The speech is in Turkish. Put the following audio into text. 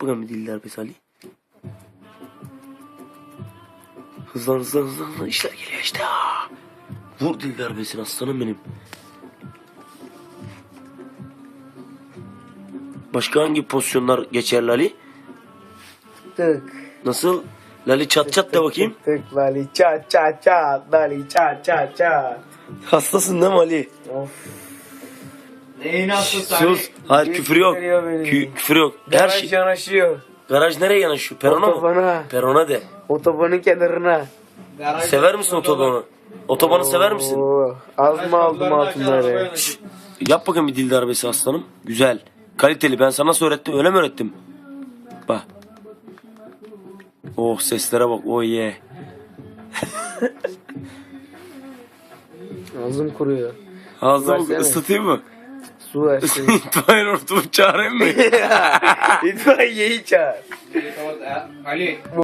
bakalım bir dil darbesi Ali. Hızlan hızlan hızlan hızlan işler geliyor işte. Vur dil darbesini aslanım benim. Başka hangi pozisyonlar geçerli Ali? Tık. Nasıl? Lali çat çat de bakayım. Tık lali ça ça ça. Lali ça ça ça. Hastasın değil mi Ali? Of. Neyin hastası Sus. Hayır küfür yok. Kü- küfür yok. Her Garaj şey. yanaşıyor. Garaj nereye yanaşıyor? Perona mı? Otobana. Perona de. Otobanın kenarına. Ali? Sever misin otobanı? Otobanı sever misin? Oo, Az mı aldım altınları? Yap bakayım bir dil darbesi aslanım. Güzel. Kaliteli. Ben sana nasıl öğrettim? Öyle mi öğrettim? Bak. Oh seslere bak. Oh ye. Ağzım kuruyor. Ağzımı Versene. ısıtayım mı? Su versin. İtfaiye ortamı çağırayım mı? İtfaiyeyi çağır. Ali.